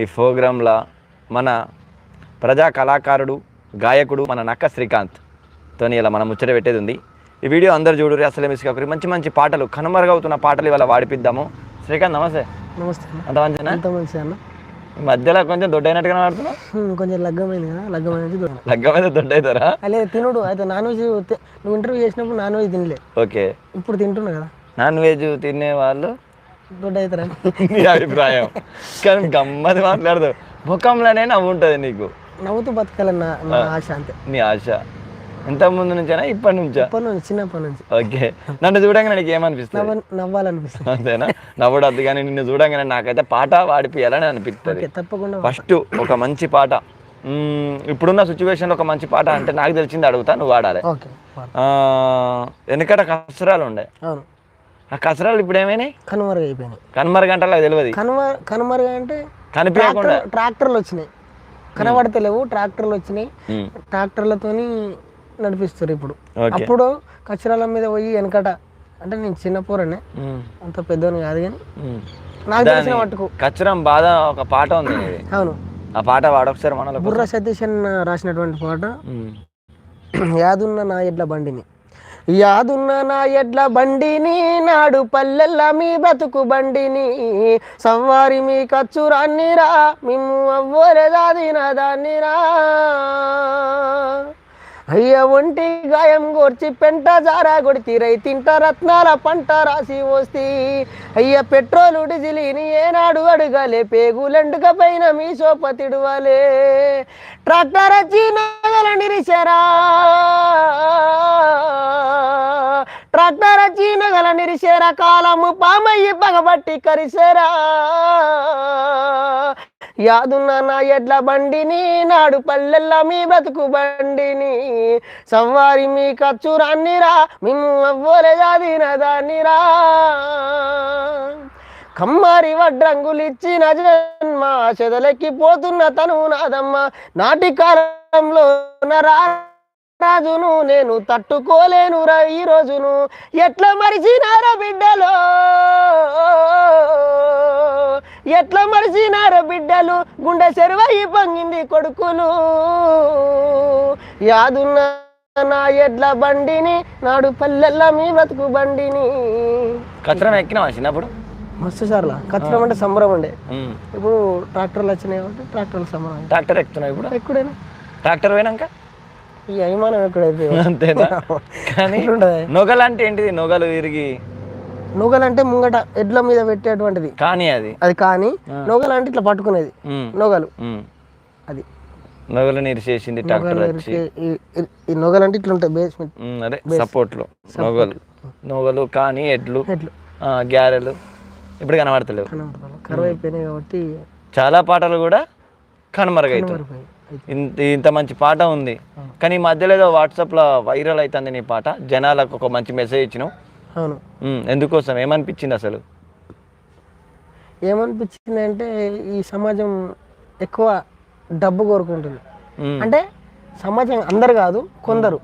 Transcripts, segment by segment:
ఈ ప్రోగ్రాంలో మన ప్రజా కళాకారుడు గాయకుడు మన నక్క శ్రీకాంత్. తోని ఇలా మనం ముచ్చట పెట్టేది ఉంది. ఈ వీడియో అందరు చూడరు అసలే మిస్ కాకూరి మంచి మంచి పాటలు కనుమరుగవుతున్న పాటలు ఇవాళ వాడిపిద్దాము. శ్రీకాంత్ నమస్తే. నమస్తే అంత మంచినా అంత మంచి అన్న. మధ్యలో కొంచెం దొడ్డైనట్టుగా హ్మ్, కొంచెం లగ్గమైంది కదా లగ్గమైనది దూరం లగ్గ మీద దొడ్డవుతారా అలే తినుడు. అయితే నాన్ వెజ్ నువ్వు ఇంటర్వ్యూ చేసినప్పుడు నాన్ వెజ్ తినలే. ఓకే. ఇప్పుడు తింటున్నా కదా. నాన్ వెజ్ తినే వాళ్ళు దొడ్డ అవుతారని నీ అభిప్రాయం. కానీ గమ్మది మాట్లాడదు. ముఖంలోనే నవ్వు ఉంటుంది నీకు. నవ్వుతూ బతకాలన్న నా ఆశ అంతే. నీ ఆశ. ఎంత ముందు నుంచేనా? ఇప్పటి నుంచా? ఇప్పటి నుంచి చిన్నప్పటి నుంచి. ఓకే. నన్ను చూడంగానే నీకు ఏమనిపిస్తుంది? నవ్వ నవ్వాలనిపిస్తుంది. అంతేనా? నవ్వడద్దు కానీ నిన్ను చూడంగానే నాకైతే పాట వాడిపియాలని అనిపిస్తుంది ఓకే తప్పకుండా ఫస్ట్ ఒక మంచి పాట. మ్మ్, ఇప్పుడున్న సిచ్యువేషన్లో ఒక మంచి పాట అంటే నాకు తెలిసింది అడుగుతా నువ్వు వాడాలి ఓకే. ఆ, వెనకట కసరాలు ఉండే అవును. ఆ కసరాలు ఇప్పుడు ఏమైనాయి? కనుమరుగు అయిపోయినాయి. కనుమరు గంటలకు తెలియదు కనుమ కనుమరుగు అంటే కనిపించకుండా. ట్రాక్టర్ ట్రాక్టర్లు వచ్చినాయి. కనబడతలేవు ట్రాక్టర్లు వచ్చినాయి. ట్రాక్టర్లతోని నడిపిస్తారు ఇప్పుడు. అప్పుడు కచరాల మీద పోయి వెనకట అంటే నేను చిన్న పోరనే మ్మ్. అంత పెద్దోని కాదు కానీ. నాకు తెలిసిన మట్టుకు. కచ్చరం బాధ ఒక పాట ఉంది. అవును. ఆ పాట వాడొకసారి మనలో బుర్ర సతీష్ రాసినటువంటి పాట యాదున్న నా ఎడ్ల బండిని. యాదున్న నా ఎడ్ల బండిని నాడు పల్లెల్ల మీ బ్రతుకు బండిని. సవ్వారి మీ కచ్చురాన్ని రా మిమ్ము అవ్వలేదాది నా దాన్ని రా అయ్య ఒంటి గాయం గోర్చి పెంట జారా కొడితి రైతింట రత్నాల పంట రాసి వస్తీ అయ్య పెట్రోలు డిజిలిని ఏనాడు అడగాలే పేగులెండుక పైన మీ సోపతిడువాలే ట్రాక్టర్ వచ్చి నగల నిరిశారా? ట్రాక్టర్ వచ్చి నగల నిరిసేరా కాలము పామయ్యి పగబట్టి కరిసేరా యాదున్న నా ఎడ్ల బండిని నాడు పల్లెల్ల మీ బ్రతుకు బండిని. సవ్వారి మీ ఖర్చురాన్ని రా మిమ్ము అవ్వలే జాదిన దాన్ని రా. కమ్మారి వడ్రంగులిచ్చిన జన్మ చెదలెక్కిపోతున్న తను నాదమ్మ. నాటి కాలంలో నరా రాజును నేను తట్టుకోలేను రా ఈ రోజును. ఎట్లా మరిచినారా బిడ్డలో? ఎట్లా మరిచినారా బిడ్డలు? గుండె చెరువయి పొంగింది కొడుకులు. యాదున్న నా ఎడ్ల బండిని నాడు పల్లెల్ల మీ బతుకు బండిని. కచ్చరం ఎక్కినావా చిన్నప్పుడు? మస్తు సార్లా. కచ్చడం అంటే సంబరం ఉండే. ఇప్పుడు ట్రాక్టర్లు వచ్చినాయి కాబట్టి ట్రాక్టర్లు సంబరం. ట్రాక్టర్ ఎక్కుతున్నావు ఇప్పుడు? ఎక్కడైనా? ట్రాక్టర్ పోయినాక? ఈ అభిమానం ఎక్కడైతే అంతేనా? కానీ నొగలు అంటే ఏంటిది? నొగలు విరిగి నొగలంటే ముంగట ఎడ్ల మీద పెట్టేటువంటిది. కానీ అది. అది కానీ నొగలు అంటే ఇట్లా పట్టుకునేది. నొగలు. అది. నొగలు నిరిసేసింది ట్రాక్టర్ వచ్చి. ఈ- నొగలు అంటే ఇట్లా ఉంటాయి బేస్మెంట్ అదే సపోర్ట్లు నొగలు. నొగలు కానీ ఎడ్లు. గ్యారెలు ఇప్పుడు కనబడతలేవు. కరువు అయిపోయినాయి కాబట్టి చాలా పాటలు కూడా కనబడిపోయాయి. ఇంత ఇంత మంచి పాట ఉంది. కానీ ఈ మధ్యలో ఏదో వాట్సాప్లో వైరల్ అవుతుంది నీ పాట. జనాలకు ఒక మంచి మెసేజ్ ఇచ్చినావు. అవును. ఎందుకోసం? ఏమనిపించింది అసలు? ఏమనిపించింది అంటే ఈ సమాజం ఎక్కువ డబ్బు కోరుకుంటుంది. అంటే సమాజం అందరు కాదు కొందరు.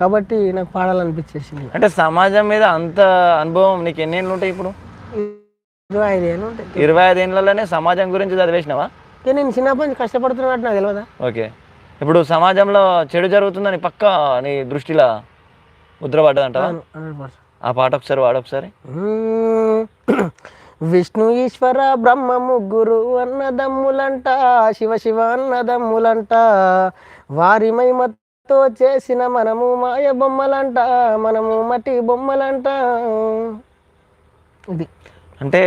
కాబట్టి నాకు పాడాలనిపించేసింది. అంటే సమాజం మీద అంత అనుభవం నీకు ఎన్ని ఏళ్ళు ఉంటాయి ఇప్పుడు? ఇరవై ఐదు ఏళ్ళు ఉంటాయి. ఇరవై ఐదు ఏళ్ళలోనే సమాజం గురించి చదివేసినావా? ఇక నేను చిన్నప్పటి నుంచి కష్టపడుతున్నట్టు నాకు తెలియదా ఓకే. ఇప్పుడు సమాజంలో చెడు జరుగుతుందని పక్క నీ దృష్టిలో ముద్ర పడ్డదంటావా అవును హండ్రెడ్ పర్సెంట్ ఆ పాట ఒకసారి వాడొకసారి. విష్ణు ఈశ్వర బ్రహ్మ ముగ్గురు అన్నదమ్ములంట శివ శివ అన్నదమ్ములంట వారి మహిమతో చేసిన మనము మాయ బొమ్మలంట మనము మట్టి బొమ్మలంట. ఇది. అంటే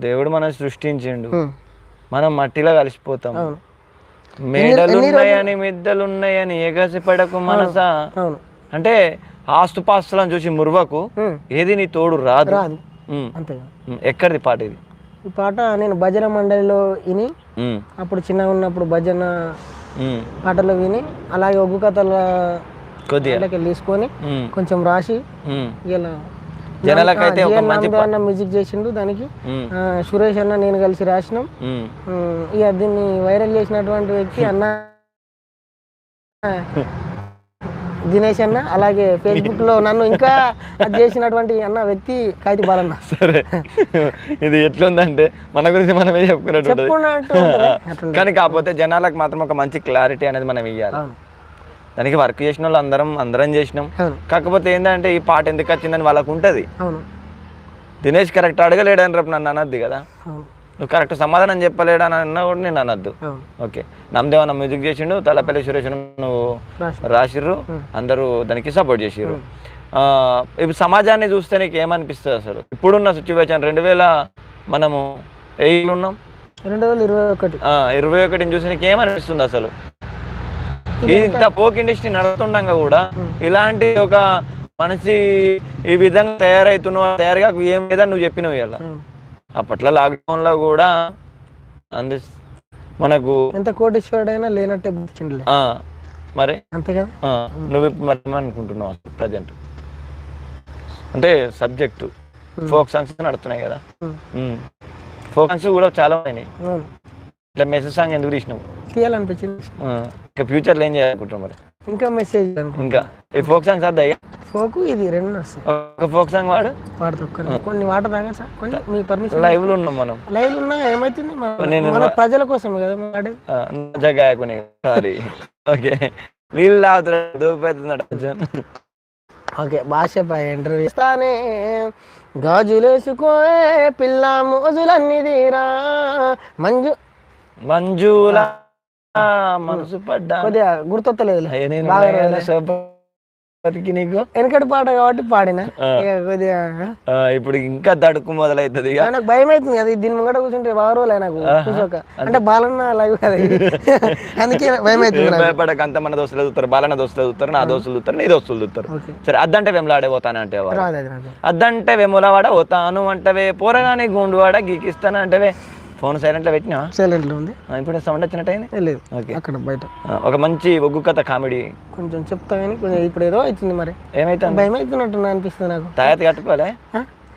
దేవుడు మనం సృష్టించిండు. మనం మట్టిలో కలిసిపోతాం అవును మేడలున్నాయని మిద్దలున్నాయని ఎగసి పడకు మనసా అవును అంటే ఆస్తుపాస్తులను చూసి ముర్వకు. ఏది నీ తోడు రాదు. ఎక్కడిది పాట ఇది ఈ పాట నేను భజన మండలిలో విని. అప్పుడు చిన్నగా ఉన్నప్పుడు భజన. పాటలు విని అలాగే ఒగ్గు కథల తీసుకొని. కొంచెం రాసి. ఇలా జనాలకైతే ఒక మంచి అన్న మ్యూజిక్ చేసిండు దానికి. సురేష్ అన్న నేను కలిసి రాసినాం. ఇక దీన్ని వైరల్ చేసినటువంటి వ్యక్తి అన్న దినేష్ అన్న అలాగే ఫేస్బుక్లో నన్ను ఇంకా చేసినటువంటి అన్న వ్యక్తి కాగిత బాలన్న. సరే. ఇది ఎట్లుందంటే మన గురించి మనమే చెప్పుకున్నట్టు. కానీ కాకపోతే జనాలకు మాత్రం ఒక మంచి క్లారిటీ అనేది మనం ఇవ్వాలి దానికి వర్క్ చేసిన వాళ్ళు అందరం అందరం చేసినాం. కాకపోతే ఏంటంటే ఈ పాట ఎందుకు వచ్చిందని వాళ్ళకు ఉంటుంది దినేష్ కరెక్ట్ అడగలేడని రేపు నన్ను అనద్దు కదా. నువ్వు కరెక్ట్ సమాధానం చెప్పలేడని అన్నా కూడా నేను అనద్దు. ఓకే. నమ్మదేవన్న మ్యూజిక్ చేసిండు తలపల్లి సురేష్ నువ్వు రాసి రాసిర్రు అందరూ దానికి సపోర్ట్ చేసిర్రు. ఆ, ఇప్పుడు సమాజాన్ని చూస్తే నీకు ఏమనిపిస్తుంది అసలు? ఇప్పుడున్న సిచ్యువేషన్ రెండు వేల మనము ఏళ్ళు ఉన్నాం. రెండు వేల ఇరవై ఒకటి. ఇరవై ఒకటిని చూసి నీకు ఏమనిపిస్తుంది అసలు? ఇంత పోక్ ఇండస్ట్రీ నడుస్తుండగా కూడా ఇలాంటి ఒక మనిషి ఈ విధంగా తయారవుతున్నావు తయారుగా ఏం లేదని నువ్వు చెప్పినవి ఇలా. అప్పట్లో లాక్డౌన్లో కూడా అంది మనకు ఎంత కోటీశ్వరుడైనా లేనట్టే మరి? అంతే కదా? నువ్వు మరి ఏమనుకుంటున్నావు ప్రజెంట్? అంటే సబ్జెక్టు. ఫోక్ సాంగ్స్ నడుతున్నాయి కదా. ఫోక్ సాంగ్స్ కూడా చాలా ఉన్నాయి. ఇట్లా మెసేజ్ సాంగ్ ఎందుకు తీసినావు? తీయాలనిపించింది. ఇంకా ఫ్యూచర్లో ఏం చేయాలనుకుంటున్నావు మరి? ఇంకా మెసేజ్ ఇంకా. ఈ ఫోక్ సాంగ్స్ అద్దయ్యా ఫోకు ఇది రెండు వస్తాయి. ఒక ఫోక్ సాంగ్ వాడు? వాడుతూ కొన్ని వాటర్ తాగా సార్. కొన్ని మీ పర్మిషన్ లైవ్లో ఉన్నాం మనం. లైవ్ ఉన్నా ఏమైతుంది? మన- ప్రజల కోసం కదా వాడే జగాయకుని సారీ ఓకే. నీళ్ళు తాగుతున్నాడు. దూపెడుతున్నాడు అర్జున్. ఓకే భాష పై ఇంటర్వ్యూ ఇస్తానే. గాజులేసుకోే పిల్ల మోజులన్నీ తీరా. మంజు మంజుల మనసు పడ్డా. కొద్దిగా గుర్తొత్తలేదు నీకు? వెనకటి పాట కాబట్టి పాడిన? కొద్దిగా ఇప్పుడు ఇంకా దడుకు మొదలవుతుంది ఇక. నాకు భయం అవుతుంది కదా దీని ముంగట కూర్చుంటే బాగా రోజులు నాకు కూర్చోక అంటే బాలన్న లైవ్ కదా. అందుకే భయం అవుతుంది భయపడక అంత మన దోస్తులు చూస్తారు బాలన్న దోస్తులు చూస్తారు నా దోస్తులు చూస్తారు నీ దోస్తులు చూస్తారు సరే అద్దంటే వెములాడే పోతానంటే అద్దంటే వెములవాడ పోతాను అంటవే పోరగానే గుండువాడ గీకిస్తాను అంటవే. ఫోన్ సైలెంట్లో పెట్టినా? సైలెంట్లో ఉంది ఇప్పుడు సౌండ్ వచ్చినట్టు అయింది ఏ లేదు ఓకే. అక్కడ బయట. ఒక మంచి ఒగ్గు కథ కామెడీ. కొంచెం చెప్తా కానీ కొంచెం ఇప్పుడు ఏదో అవుతుంది మరి. ఏమైతుంది? భయం అవుతున్నట్టు అనిపిస్తుంది నాకు. తాయత్ కట్టుకోలే?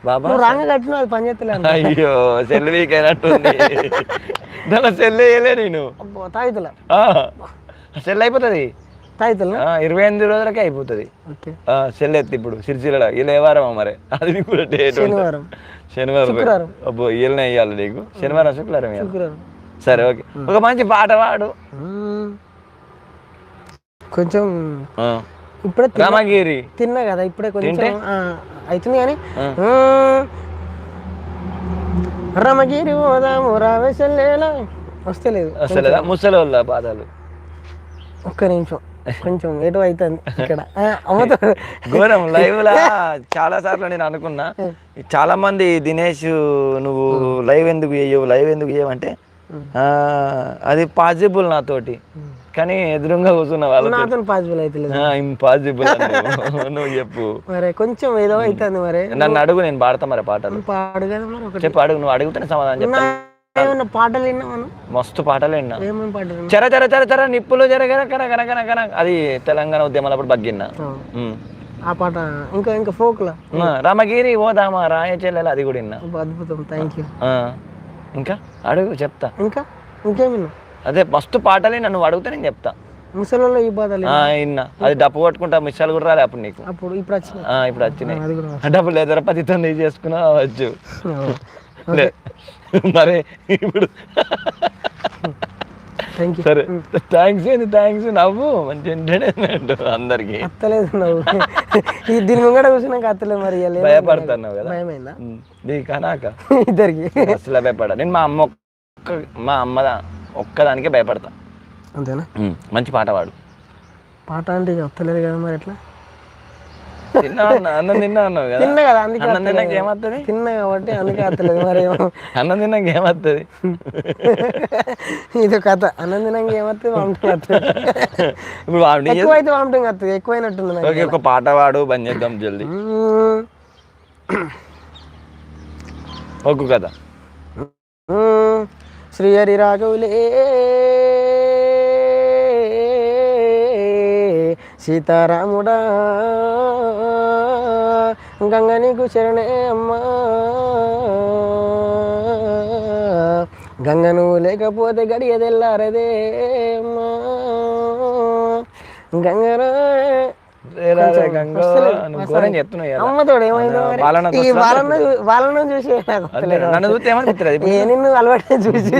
బాబా. రాంగ కట్టినా అది పని చేస్తలే అయ్యో సెల్ వీక్ అయినట్టుంది. దాని సెల్ వేయలే నేను. తాయితుల ఆ, సెల్ అయిపోతుంది. ఇరవై ఎనిమిది రోజులకే అయిపోతుంది. సెల్ ఎత్తి ఇప్పుడు సిరిసిల్ల ఇలా వారం మరి? అది కూడా డేట్. శనివారం. అబ్బో ఇయ్యలనే ఇవ్వాలి నీకు. శనివారం శుక్రవారం సరే ఓకే. ఒక మంచి పాట పాడు. కొంచెం. ఇప్పుడే రామగిరి. తిన్నా కదా ఇప్పుడే కొంచెం అవుతుంది కానీ. రమగిరి పోదాము రావేశల్లేలా వస్తలేదు. అసలు ముసలి వాళ్ళ బాధలు ఒక్క నిమిషం. కొంచెం ఎటు అవుతుంది ఇక్కడ. అమ్మతో. ఘోరం లైవ్ లా చాలా సార్లు నేను అనుకున్నా. చాలా మంది దినేష్ నువ్వు లైవ్ ఎందుకు చేయవు లైవ్ ఎందుకు చేయవు అంటే ఆ, అది పాసిబుల్ నాతోటి. కానీ ఎదురుగా కూర్చున్న వాళ్ళతో. నాతో పాసిబుల్ అవుతలేదు ఇంపాసిబుల్ నువ్వు చెప్పు. మరి కొంచెం ఏదో అవుతుంది మరి. నన్ను అడుగు నేను పాడతా మరి పాటలు. పాడు కదా చెప్పు అడుగు నువ్వు అడుగుతానే సమాధానం చెప్పు. నా ఏమన్నా పాటలు విన్నామను మస్తు పాటలు విన్నా. ఏమేమి పాటలు విన్నావు? చర చర చర చర నిప్పులు జర గర కర అది తెలంగాణ ఉద్యమాలప్పుడు బగ్గిన్నా. ఆ, పాట ఇంకా ఇంకా ఫోక్లా? రామగిరి ఓదామా రాయ చెల్లెలు అది కూడా విన్నా. అద్భుతం. థ్యాంక్ యూ ఇంకా? అడుగు చెప్తా. ఇంకా? ఇంకేం విన్నావు? అదే మస్తు పాటలే నన్ను అడిగితే నేను చెప్తా. ముసలిలో ఈ బాధలు ఆ, విన్నా. అది డప్పు కొట్టుకుంటా మిస్సాలు కూడా రాలే అప్పుడు నీకు. అప్పుడు ఇప్పుడు వచ్చినాయి. ఇప్పుడు వచ్చినాయి. ఎదరపతితో నీ చేసుకున్నా వచ్చు. మరి ఇప్పుడు. సరే. థ్యాంక్స్ ఏంది థ్యాంక్స్ నవ్వు. మంచి ఎంటర్టైన్మెంట్ అందరికి. అత్తలేదు నువ్వు. ఈ దీని ముంగడ కూర్చున్నాక అత్తలేదు మరి భయపడుతున్నావు కదా? భయమైందా? ఉమ్, నీకా నాకా ఇద్దరికి. అసలు భయపడ నేను మా అమ్మ ఒక్క మా అమ్మ ఒక్కదానికే భయపడతా. అంతేనా? మంచి పాట పాడు. పాట అంటే వస్తలేదు కదా మరి ఎట్లా? అన్న అన్నం తిన్నా అన్నావు కదా. తిన్నా కదా అందుకే అన్నం తిన్నాక ఏమవుతుంది తిన్నా కాబట్టి అందుకే అత్తలేదు మరి. అన్నం తిన్నాక ఏమవుతుంది ఇది కథ. అన్నందినంగా ఏమవుతుంది వామిటింగ్ వస్తుంది ఇప్పుడు వాడి ఎక్కువ అయితే వామిటింగ్ వస్తుంది ఎక్కువైనట్టుంది ఓకే ఒక పాట పాడు బంద్ చేద్దాం జల్దీ. ఒగ్గు కదా మ్మ్. శ్రీహరి రాఘవులే సీతారాముడా. గంగ నీకు శరణే అమ్మా. గంగ నువ్వు లేకపోతే గడియ తెల్లారదే అమ్మా. గంగరా. చూసి. నన్ను చూస్తే ఏమనిపిస్తుంది నిన్ను అలవాటు చూసి.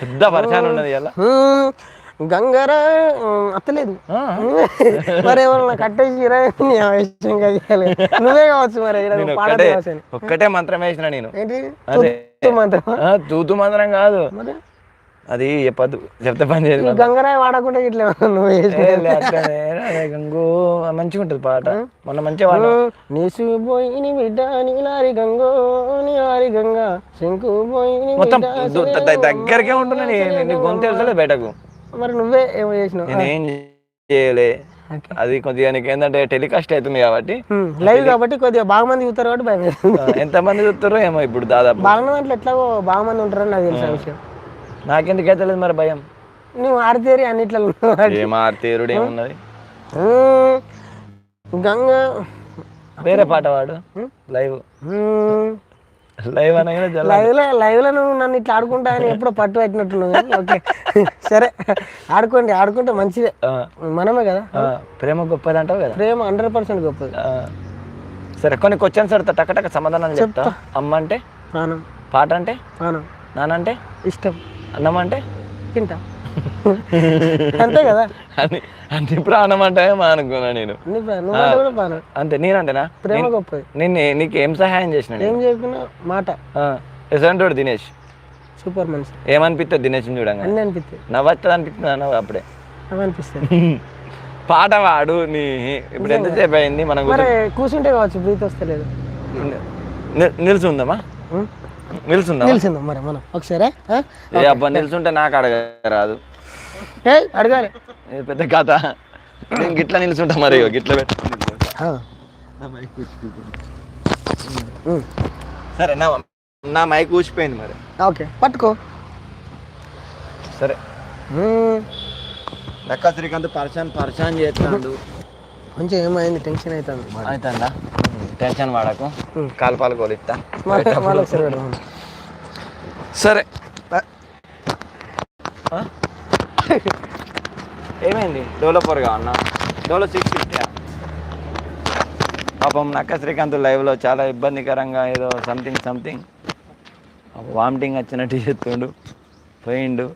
పెద్ద పరిశాన్ ఉన్నది ఇలా గంగరా అత్తలేదు. మరి ఎవరన్నా కట్టేసిరా. నువ్వే కావచ్చు మరి ఒక్కటే మంత్రం వేసిన నేను. తూతూ మంత్రం? కాదు. అది చెప్పద్దు చెప్తే పని చేయదు గంగరాయి వాడకుండా ఇట్లా గంగు మంచిగా ఉంటుంది పాట మొన్న మంచిగా నీసు పోయిని బిడ్డ నీలారి గంగో నీలారి గంగా. శంకు పోయిని మొత్తం దగ్గరికే ఉంటున్నా నీ గొంతు తెలుసలే బయటకు. మరి నువ్వే ఏమో చేసినావు? నేను ఏం చేయలే. అది కొద్దిగా నీకు ఏంటంటే టెలికాస్ట్ అవుతుంది కాబట్టి. లైవ్ కాబట్టి కొద్దిగా బాగా మంది చూస్తారు కాబట్టి భయం ఆ, ఎంతమంది చూస్తారో ఏమో ఇప్పుడు దాదాపు. బాగా దాంట్లో ఎట్లాగో బాగా మంది ఉంటారని నాకు తెలుసు ఆ విషయం. నాకెందుకైతే లేదు మరి భయం? నువ్వు ఆడితేరి అన్నిట్లో. ఏం ఆర్తీరుడు ఏమున్నది? గంగ. వేరే పాట వాడు లైవ్. లైవ్ అనగానే లైవ్లో లైవ్లో నువ్వు నన్ను ఇట్లా ఆడుకుంటా అని ఎప్పుడో పట్టు పట్టినట్టున్నావు ఓకే. సరే. ఆడుకోండి ఆడుకుంటే మంచిదే. మనమే కదా? ప్రేమ గొప్పది అంటావు కదా? ప్రేమ హండ్రెడ్ పర్సెంట్ గొప్పది. సరే కొన్ని క్వశ్చన్స్ అడుగుతా టక టక సమాధానం చెప్తా. అమ్మ అంటే? ప్రాణం పాట అంటే? ప్రాణం నానంటే ఇష్టం. అన్నం అంటే? తింటా. అంతే కదా? అని అన్ని ప్రాణం అంటే మా అనుకున్నా నేను. అన్ని అంతే నేనంటేనా? ప్రేమ గొప్పది. నిన్ను నీకు ఏం సహాయం చేసిన నేను? ఏం చెప్పినా? మాట. ఎసంటోడు దినేష్. సూపర్ మనిషి. ఏమనిపిస్తుంది దినేష్ చూడంగా అన్నీ అనిపిస్తాయి నవ్వచ్చది అనిపిస్తుంది అన్నవి అప్పుడే. అవి అనిపిస్తాయి పాట వాడు నీ ఇప్పుడు ఎంతసేపు అయింది? మనం కూర్చుంటే కావచ్చు బ్రీత్ వస్తలేదు. నిల్చుందామా ఉం? నిల్చుందా తెలిసిందా మరి మనం ఒకసారి? ఏ అబ్బా నిల్చుంటే నాకు అడగరాదు. ఏయ్, అడగాలి. ఇది పెద్ద కథ. నేను గిట్ల నిల్చుంటా మరి ఇగో గిట్ల. ఉం. సరే నా నా మైక్ ఊసిపోయింది మరి. ఓకే పట్టుకో. సరే. ఉం. దక్క శ్రీకాంత్ పర్షాన్ పర్షాన్ చేస్తాడు. కొంచెం ఏమైంది టెన్షన్ అవుతుంది. అవుతుందా? టెన్షన్ వాడకు. కాల్పాలు కోలిస్తా. సరే? ఏమైంది? డెవలపర్గా అన్న. డెవలప్ సిక్స్ ఫిఫ్టీ పాపం నక్క శ్రీకాంత్ లైవ్లో చాలా ఇబ్బందికరంగా ఏదో సంథింగ్ సంథింగ్ వామిటింగ్ వచ్చినట్టు చెప్తుండు. పోయిండు.